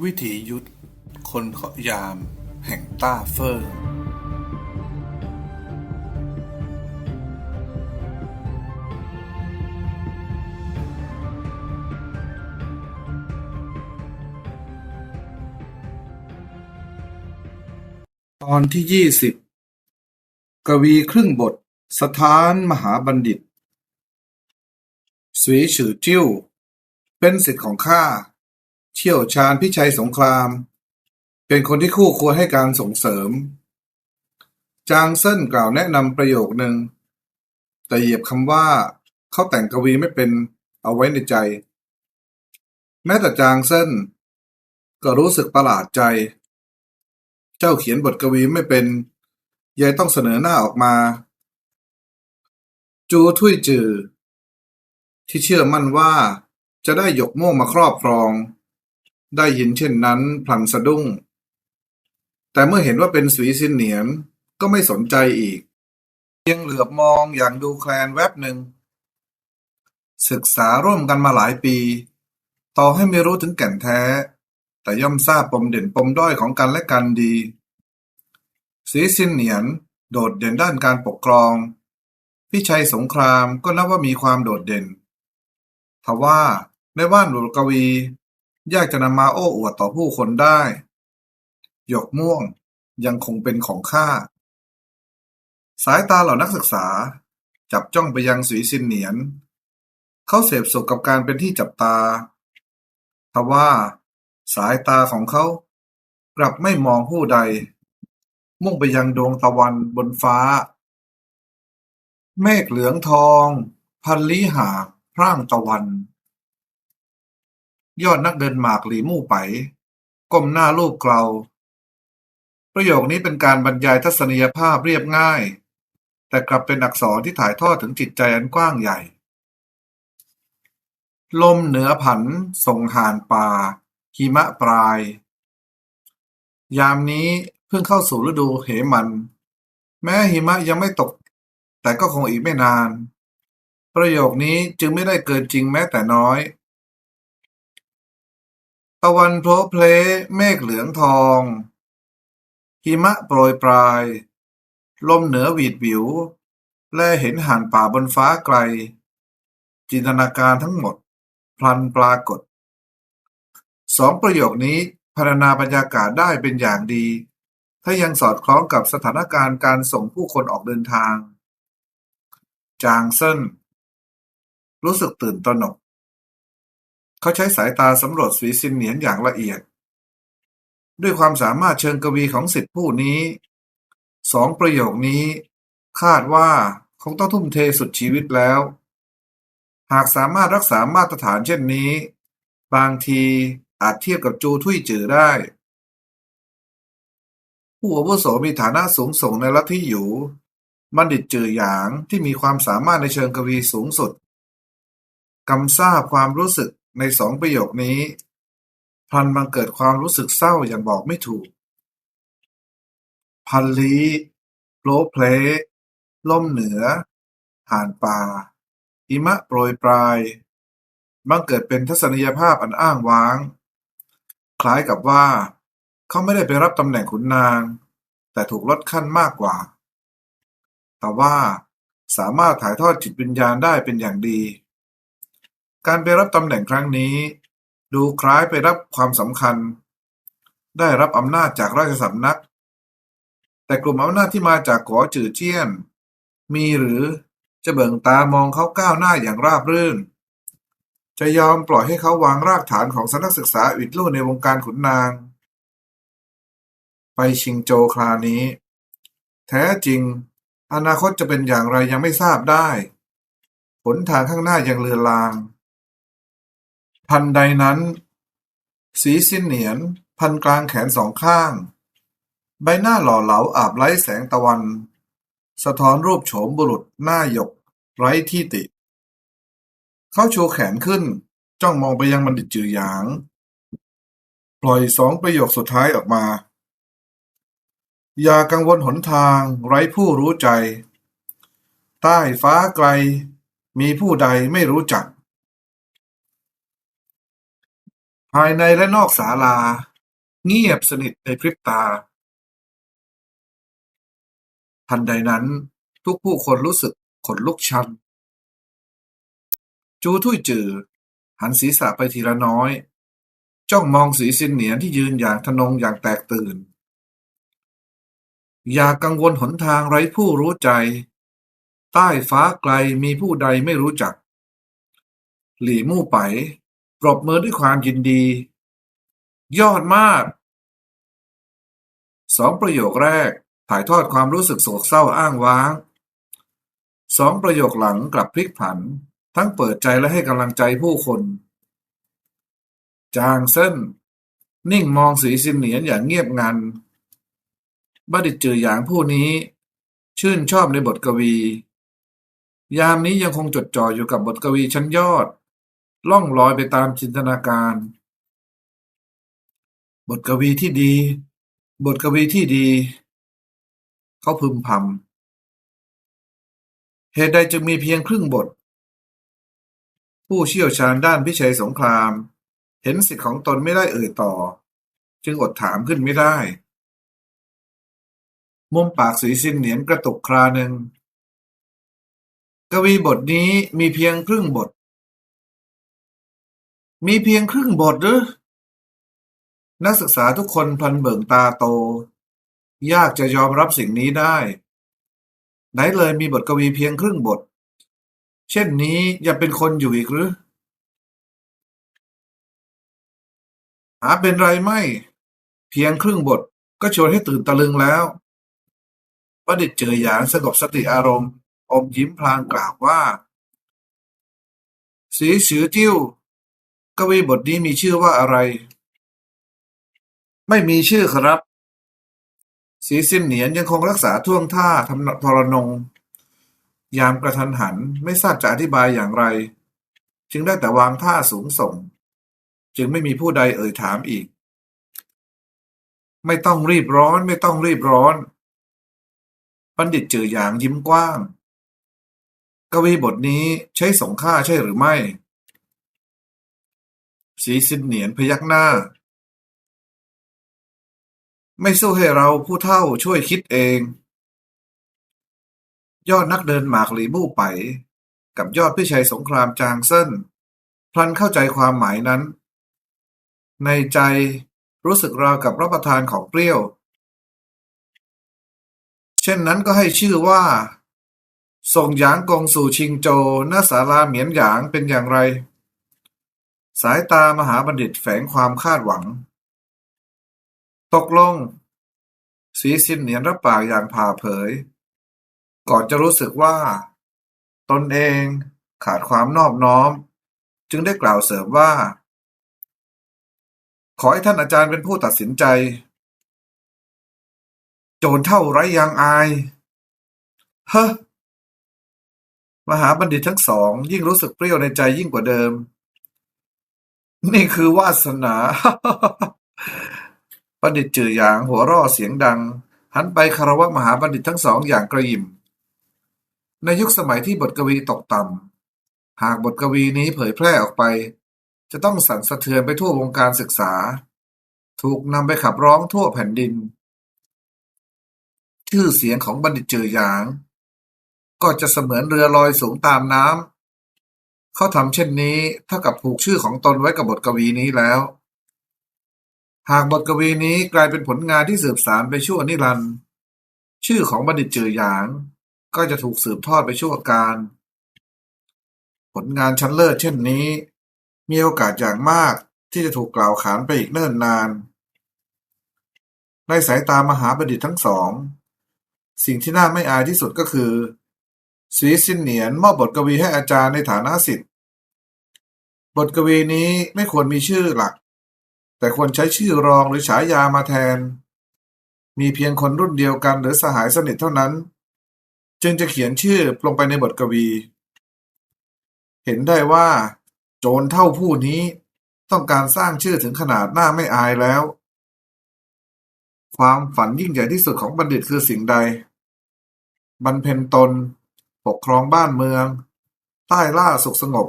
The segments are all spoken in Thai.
วิถียุทธคนเคาะยามแห่งต้าเฟิร์ตอนที่ยี่สิบกวีครึ่งบท สถานมหาบัณฑิตสวีฉือจิ้ว เป็นศิษย์ของข้า เชี่ยวชาญพิชัยสงคราม เป็นคนที่คู่ควรให้การส่งเสริม จางเซิ่นกล่าวแนะนำประโยคหนึ่ง แต่เหยียบคำว่า เขาแต่งกวีไม่เป็นเอาไว้ในใจ แม้แต่จางเซิ่นก็รู้สึกประหลาดใจ เจ้าเขียนบทกวีไม่เป็นยายต้องเสนอหน้าออกมา จูทุยจือ ที่เชื่อมั่นว่าจะได้หยกโม่งมาครอบครอง ได้ยินเช่นนั้นพลันสะดุ้ง แต่เมื่อเห็นว่าเป็นสวีซินเหนียนก็ไม่สนใจอีก เพียงเหลือบมองอย่างดูแคลนแวบหนึ่ง ศึกษาร่วมกันมาหลายปี ต่อให้ไม่รู้ถึงแก่นแท้ แต่ย่อมทราบปมเด่นปมด้อยของกันและกันดี สีซินเหนียนโดดเด่นด้านการปกครอง พิชัยสงครามก็นับว่ามีความโดดเด่นทว่าในว่านบุรกวี ยากจะนำมาโอ้อวดต่อผู้คนได้ หยกม่วงยังคงเป็นของข้า สายตาเหล่านักศึกษาจับจ้องไปยังสีซินเหนียน เขาเสพสุขกับการเป็นที่จับตาทว่าสายตาของเขากลับไม่มองผู้ใด มุ่งไปยังดวงตะวันบนฟ้า เมฆเหลืองทอง พันลี้หากพร่างตะวัน ยอดนักเดินหมากหลีมู่ไป ก้มหน้าลูบเกลาประโยคนี้เป็นการบรรยายทัศนียภาพเรียบง่าย แต่กลับเป็นอักษรที่ถ่ายทอดถึงจิตใจอันกว้างใหญ่ ลมเหนือผัน ส่งห่านป่าหิมะปลาย ยามนี้เพิ่งเข้าสู่ฤดูเหมัน แม้หิมะยังไม่ตก แต่ก็คงอีกไม่นาน ประโยคนี้จึงไม่ได้เกินจริงแม้แต่น้อย ตะวันโผล่เพลเมฆเหลืองทอง หิมะโปรยปลาย ลมเหนือหวีดหวิว แลเห็นห่านป่าบนฟ้าไกล จินตนาการทั้งหมด พลันปรากฏ สองประโยคนี้พรรณนาบรรยากาศได้เป็นอย่างดี ถ้ายังสอดคล้องกับสถานการณ์การส่งผู้คนออกเดินทาง จางเซิ่นรู้สึกตื่นตระหนก เขาใช้สายตาสำรวจสีซินเหนียนอย่างละเอียด ด้วยความสามารถเชิงกวีของศิษย์ผู้นี้ สองประโยคนี้ คาดว่าคงต้องทุ่มเทสุดชีวิตแล้ว หากสามารถรักษามาตรฐานเช่นนี้ บางทีอาจเทียบกับจูทุยจือได้ ผู้อาวุโสมีฐานะสูงส่งในลัทธิหยูบัณฑิตจือหยางที่มีความสามารถในเชิงกวีสูงสุดกำซาบความรู้สึก ในสองประโยคนี้ พลันบังเกิดความรู้สึกเศร้าอย่างบอกไม่ถูก พันลี้โผลเพลล่มเหนือ ห่านป่าหิมะโปรยปลาย บังเกิดเป็นทัศนียภาพอันอ้างว้าง คล้ายกับว่า เขาไม่ได้ไปรับตำแหน่งขุนนาง แต่ถูกลดขั้นมากกว่า แต่ว่าสามารถถ่ายทอดจิตวิญญาณได้เป็นอย่างดี การไปรับตำแหน่งครั้งนี้ ดูคล้ายไปรับความสำคัญ ได้รับอำนาจจากราชสำนัก แต่กลุ่มอำนาจที่มาจากก๋อจือเจี้ยน มีหรือจะเบิ่งตามองเขาก้าวหน้าอย่างราบรื่น จะยอมปล่อยให้เขาวางรากฐานของสนักศึกษาอิดลู่ในวงการขุนนาง ไปชิงโจครานี้ แท้จริง อนาคตจะเป็นอย่างไรยังไม่ทราบได้หนทางข้างหน้ายังเลือนลาง ทันใดนั้น สีสิ้นเหนียน พันกลางแขนสองข้าง ใบหน้าหล่อเหลาอาบไร้แสงตะวัน สะท้อนรูปโฉมบุรุษหน้าหยก ไร้ที่ติ เขาชูแขนขึ้น จ้องมองไปยังบัณฑิตจือหยาง ปล่อยสองประโยคสุดท้ายออกมา อย่ากังวลหนทางไร้ผู้รู้ใจ ใต้ฟ้าไกล มีผู้ใดไม่รู้จัก ภายในและนอกศาลาเงียบสนิทในพริบตา ทันใดนั้นทุกผู้คนรู้สึกขนลุกชัน จูทุ่ยจือ หันศีรษะไปทีละน้อย จ้องมองสีสินเหนียนที่ยืนอย่างทะนงอย่างแตกตื่น อย่ากังวลหนทางไร้ผู้รู้ใจ ใต้ฟ้าไกลมีผู้ใดไม่รู้จัก หลี่มู่ไป ปรบมือด้วยความยินดี ยอดมาก สองประโยคแรกถ่ายทอดความรู้สึกโศกเศร้าอ้างว้าง สองประโยคหลังกลับพลิกผัน ทั้งเปิดใจและให้กำลังใจผู้คน จางเส้น นิ่งมองสีสินเหนียนอย่างเงียบงันบัณฑิตจือหยางผู้นี้ ชื่นชอบในบทกวี ยามนี้ยังคงจดจ่ออยู่กับบทกวีชั้นยอด ล่องลอยไปตามจินตนาการ บทกวีที่ดี บทกวีที่ดี เขาพึมพำ เหตุใดจึงมีเพียงครึ่งบท ผู้เชี่ยวชาญด้านพิชัยสงคราม เห็นสิทธิ์ของตนไม่ได้เอ่ยต่อ จึงอดถามขึ้นไม่ได้ มุมปากสีสินเหนียนกระตุกคราหนึ่งกวีบทนี้มีเพียงครึ่งบท มีเพียงครึ่งบทหรือ นักศึกษาทุกคนพลันเบิ่งตาโต ยากจะยอมรับสิ่งนี้ได้ ไหนเลยมีบทกวีเพียงครึ่งบท เช่นนี้ยังเป็นคนอยู่อีกหรือ หาเป็นไรไม่ เพียงครึ่งบทก็ชวนให้ตื่นตะลึงแล้วประดิษฐ์เจอหยางสงบสติอารมณ์ อมยิ้มพลางกล่าวว่า สีสือจิ้ว วีบทนี้มีชื่อว่าอะไร ไม่มีชื่อครับ สีสินเหนียนยังคงรักษาท่วงท่าทำทรนง ยามกระทันหันไม่ทราบจะอธิบายอย่างไร จึงได้แต่วางท่าสูงส่ง จึงไม่มีผู้ใดเอ่ยถามอีก ไม่ต้องรีบร้อนไม่ต้องรีบร้อนบัณฑิตเจอหยางยิ้มกว้าง กวีบทนี้ใช้สงค่าใช่หรือไม่ สีสินเหนียนพยักหน้า ไม่สู้ให้เราผู้เฒ่าช่วยคิดเอง ยอดนักเดินหมากหลีมู่ไป กับยอดพิชัยสงครามจางเซินพลันเข้าใจความหมายนั้น ในใจรู้สึกราวกับรับประทานของเปรี้ยว เช่นนั้นก็ให้ชื่อว่าส่งหยางกงสู่ชิงโจวณศาลาเหมียนหยางเป็นอย่างไร สายตามหาบัณฑิตแฝงความคาดหวัง ตกลง สีสินเหนียนรับปากอย่างผ่าเผย ก่อนจะรู้สึกว่า ตนเองขาดความนอบน้อม จึงได้กล่าวเสริมว่า ขอให้ท่านอาจารย์เป็นผู้ตัดสินใจ โจรเท่าไรยางอาย เฮ้มหาบัณฑิตทั้งสองยิ่งรู้สึกเปรี้ยวในใจยิ่งกว่าเดิม นี่คือวาสนา บัณฑิตจือหยางหัวร่อเสียงดัง หันไปคารวะมหาบัณฑิตทั้งสองอย่างกระยิม ในยุคสมัยที่บทกวีตกต่ำ หากบทกวีนี้เผยแพร่ออกไป จะต้องสั่นสะเทือนไปทั่ววงการศึกษา ถูกนำไปขับร้องทั่วแผ่นดิน ชื่อเสียงของบัณฑิตเจอหยาง ก็จะเสมือนเรือลอยสูงตามน้ำ เขาทำเช่นนี้เท่ากับผูกชื่อของตนไว้กับบทกวีนี้แล้ว หากบทกวีนี้กลายเป็นผลงานที่สืบสานไปชั่วนิรันดร์ชื่อของบัณฑิตเจอหยาง ก็จะถูกสืบทอดไปชั่วการ ผลงานชั้นเลิศเช่นนี้ มีโอกาสอย่างมากที่จะถูกกล่าวขานไปอีกเนิ่นนาน ในสายตามหาบัณฑิตทั้งสอง สิ่งที่น่าไม่อายที่สุดก็คือ สีสินเหนียนมอบบทกวีให้อาจารย์ในฐานะสิทธิ์บทกวีนี้ไม่ควรมีชื่อหลัก แต่ควรใช้ชื่อรองหรือฉายามาแทน มีเพียงคนรุ่นเดียวกันหรือสหายสนิทเท่านั้น จึงจะเขียนชื่อลงไปในบทกวี เห็นได้ว่า โจรเท่าผู้นี้ต้องการสร้างชื่อถึงขนาดหน้าไม่อายแล้ว ความฝันยิ่งใหญ่ที่สุดของบัณฑิตคือสิ่งใดบรรเพ็ญตน ปกครองบ้านเมือง ใต้ล่าสุขสงบ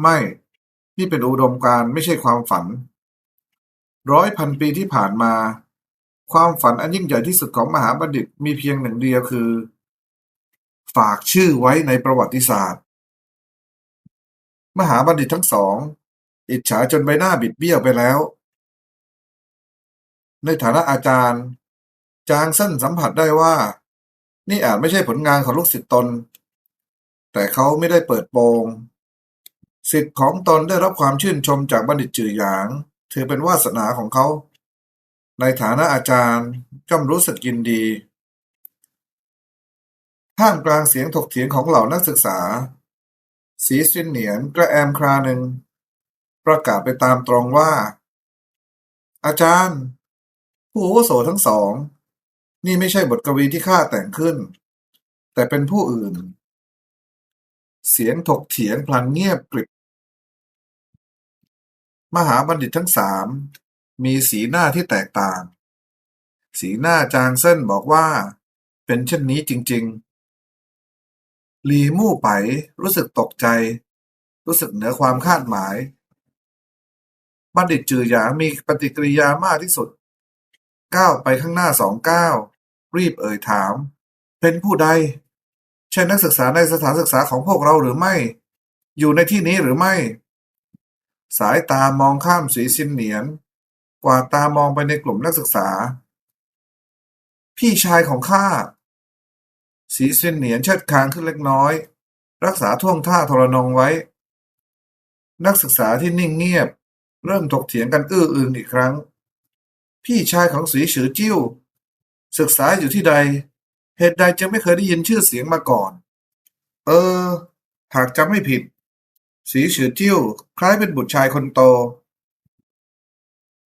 ไม่ นี่เป็นอุดมการณ์ไม่ใช่ความฝัน ร้อยพันปีที่ผ่านมา ความฝันอันยิ่งใหญ่ที่สุดของมหาบัณฑิตมีเพียงหนึ่งเดียวคือ ฝากชื่อไว้ในประวัติศาสตร์ มหาบัณฑิตทั้งสอง อิจฉาจนใบหน้าบิดเบี้ยวไปแล้ว ในฐานะอาจารย์ จางเส้นสัมผัสได้ว่า นี่อาจไม่ใช่ผลงานของลูกศิษย์ตน แต่เขาไม่ได้เปิดโปงสิทธิ์ของตนได้รับความชื่นชมจากบัณฑิตจือหยาง ถือเป็นวาสนาของเขา ในฐานะอาจารย์ย่อมรู้สึกยินดีท่ามกลางเสียงถกเถียงของเหล่านักศึกษา สีสินเหนียนกระแอมคราหนึ่ง ประกาศไปตามตรงว่า อาจารย์ ผู้อาวุโสทั้งสอง นี่ไม่ใช่บทกวีที่ข้าแต่งขึ้น แต่เป็นผู้อื่น เสียงถกเถียงพลันเงียบกริบ มหาบัณฑิตทั้งสาม มีสีหน้าที่แตกต่าง สีหน้าจางเส้นบอกว่า เป็นเช่นนี้จริง ๆ ลีมู่ไปรู้สึกตกใจ รู้สึกเหนือความคาดหมาย บัณฑิตจือหยางมีปฏิกิริยามากที่สุดก้าวไปข้างหน้าสองก้าว รีบเอ่ยถาม เป็นผู้ใด ใช่นักศึกษาในสถานศึกษาของพวกเราหรือไม่ อยู่ในที่นี้หรือไม่ สายตามองข้ามสีซินเหนียน กว่าตามองไปในกลุ่มนักศึกษา พี่ชายของข้าสีซินเหนียนเชิดคางขึ้นเล็กน้อย รักษาท่วงท่าทรนงไว้ นักศึกษาที่นิ่งเงียบ เริ่มถกเถียงกันอื้ออึงอีกครั้ง พี่ชายของสีฉือจิ้ว ศึกษาอยู่ที่ใด เหตุใดจึงไม่เคยได้ยินชื่อเสียงมาก่อน เออ หากจำไม่ผิด สีฉือจิ้ว คล้ายเป็นบุตรชายคนโต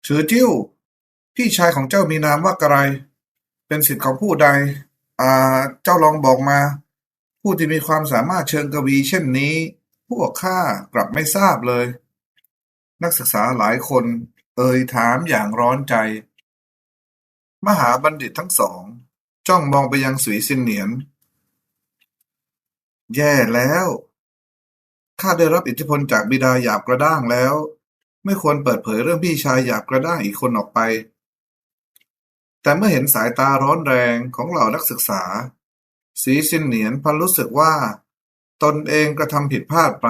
ฉือจิ้ว พี่ชายของเจ้ามีนามว่าอะไร เป็นสิทธิ์ของผู้ใด อ่า เจ้าลองบอกมา ผู้ที่มีความสามารถเชิงกวีเช่นนี้ พวกข้ากลับไม่ทราบเลย นักศึกษาหลายคน เอ่ยถามอย่างร้อนใจ มหาบัณฑิตทั้งสองจ้องมองไปยังสุยซินเหนียน แย่แล้ว ข้าได้รับอิทธิพลจากบิดาหยาบกระด้างแล้ว ไม่ควรเปิดเผยเรื่องพี่ชายหยาบกระด้างอีกคนออกไป แต่เมื่อเห็นสายตาร้อนแรงของเหล่านักศึกษา สีซินเหนียนพันรู้สึกว่า ตนเองกระทำผิดพลาดไป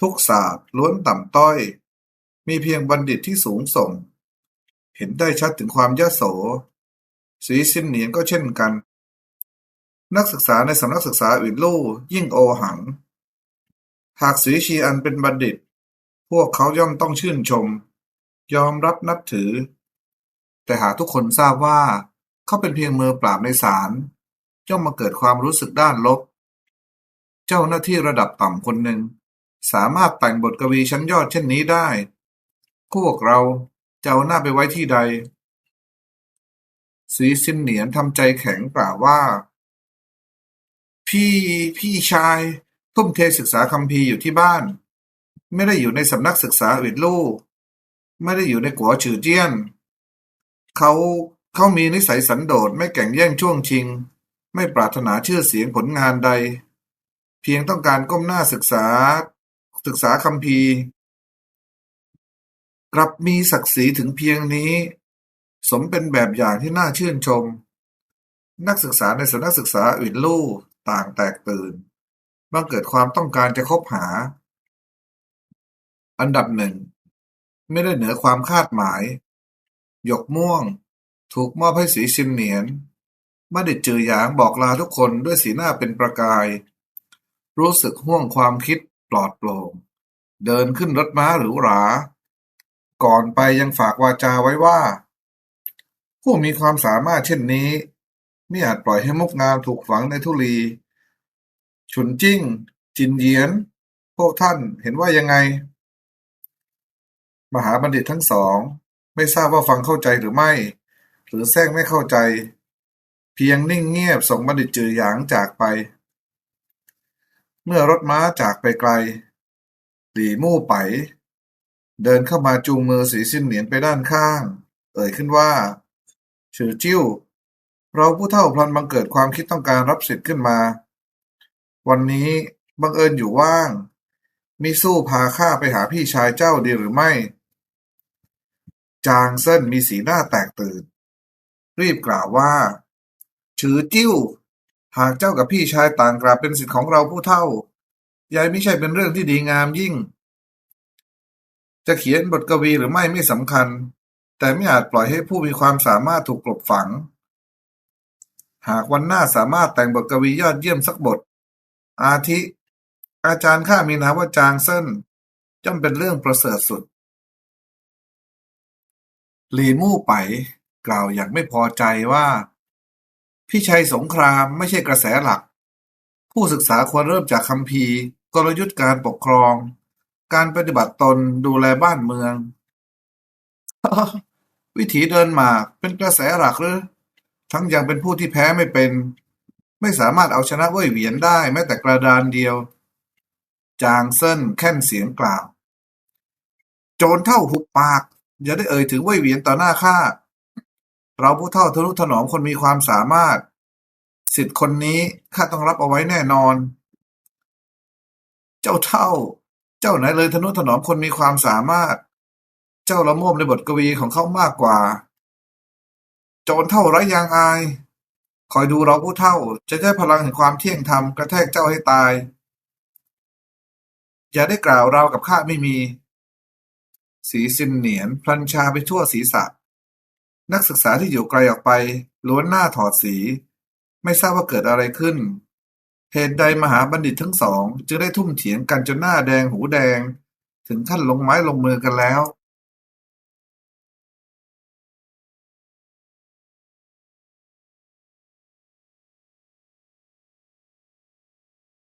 ทุกศาสตร์ล้วนต่ำต้อย มีเพียงบัณฑิตที่สูงส่ง เห็นได้ชัดถึงความยโส สีซินเหนียนก็เช่นกัน นักศึกษาในสำนักศึกษาอื่นลู่ยิ่งโอหัง หากสีชีอันเป็นบัณฑิต พวกเขาย่อมต้องชื่นชม ยอมรับนับถือ แต่หากทุกคนทราบว่าเขาเป็นเพียงมือปราบในศาลย่อมมาเกิดความรู้สึกด้านลบ เจ้าหน้าที่ระดับต่ำคนหนึ่ง สามารถแต่งบทกวีชั้นยอดเช่นนี้ได้ พวกเรา จะเอาหน้าไปไว้ที่ใด สีซินเหนียนทำใจแข็งกล่าวว่า พี่พี่ชายทุ่มเทศึกษาคัมภีร์อยู่ที่บ้าน ไม่ได้อยู่ในสำนักศึกษาอื่นลู่ไม่ได้อยู่ในกัวฉือเจี้ยน เขาเขามีนิสัยสันโดษไม่แก่งแย่งช่วงชิง ไม่ปรารถนาชื่อเสียงผลงานใด เพียงต้องการก้มหน้าศึกษา ศึกษาคัมภีร์ กลับมีศักดิ์ศรีถึงเพียงนี้ สมเป็นแบบอย่างที่น่าชื่นชม นักศึกษาในสำนักศึกษาอื่นลู่ต่างแตกตื่นบังเกิดความต้องการจะคบหา อันดับหนึ่ง ไม่ได้เหนือความคาดหมาย หยกม่วง ถูกมอบให้สีชินเหนียนบัณฑิตจือหยางบอกลาทุกคนด้วยสีหน้าเป็นประกาย รู้สึกห่วงความคิดปลอดโปร่ง เดินขึ้นรถม้าหรูหรา ก่อนไปยังฝากวาจาไว้ว่า ผู้มีความสามารถเช่นนี้ ไม่อาจปล่อยให้มุกงามถูกฝังในธุลี ฉุนจิ้ง จินเยียน พวกท่านเห็นว่ายังไง มหาบัณฑิตทั้งสอง ไม่ทราบว่าฟังเข้าใจหรือไม่ หรือแทรกไม่เข้าใจ เพียงนิ่งเงียบส่งบัณฑิตจือหยางจากไป เมื่อรถม้าจากไปไกล หลี่มู่ไป เดินเข้ามาจูงมือสีสิ้นเหนียนไปด้านข้าง เอ่ยขึ้นว่าฉือจิ้ว เราผู้เฒ่าพลันบังเกิดความคิดต้องการรับสิทธิ์ขึ้นมา วันนี้บังเอิญอยู่ว่างมิสู้พาข้าไปหาพี่ชายเจ้าดีหรือไม่ จางเซินมีสีหน้าแตกตื่น รีบกล่าวว่าชือจิ้ว หากเจ้ากับพี่ชายต่างกราบเป็นสิทธิ์ของเราผู้เท่า ยายไม่ใช่เป็นเรื่องที่ดีงามยิ่ง จะเขียนบทกวีหรือไม่ไม่สำคัญ แต่ไม่อาจปล่อยให้ผู้มีความสามารถถูกกลบฝัง หากวันหน้าสามารถแต่งบทกวียอดเยี่ยมสักบท อาทิ อาจารย์ข้ามีนามว่าจางเซินย่อมเป็นเรื่องประเสริฐสุด หลีมู่ไป กล่าวอย่างไม่พอใจว่า พี่ชัยสงครามไม่ใช่กระแสหลัก ผู้ศึกษาควรเริ่มจากคัมภีกลยุทธ์การปกครอง การปฏิบัติตนดูแลบ้านเมืองวิถีเดินหมากเป็นกระแสหลักหรือทั้งยังเป็นผู้ที่แพ้ไม่เป็น ไม่สามารถเอาชนะเว่ยเหวียนได้แม้แต่กระดานเดียว จางเซินแค่นเสียงกล่าว โจรเท่าหุบปาก อย่าได้เอ่ยถึงเว่ยเหวียนต่อหน้าข้า เราผู้เท่าทะนุถนอมคนมีความสามารถ สิทธิ์คนนี้ข้าต้องรับเอาไว้แน่นอน เจ้าเท่า เจ้าไหนเลยทะนุถนอมคนมีความสามารถ เจ้าละโมบในบทกวีของเขามากกว่า โจรเท่าไรยางอาย คอยดูเราผู้เท่าจะได้พลังแห่งความเที่ยงธรรมกระแทกเจ้าให้ตาย อย่าได้กล่าวเรากับข้าไม่มี สีซินเหนียนพลันชาไปทั่วศีรษะ นักศึกษาที่อยู่ไกลออกไปล้วนหน้าถอดสี ไม่ทราบว่าเกิดอะไรขึ้น เหตุใดมหาบัณฑิตทั้งสอง จึงได้ทุ่มเถียงกันจนหน้าแดงหูแดง ถึงขั้นลงไม้ลงมือกันแล้ว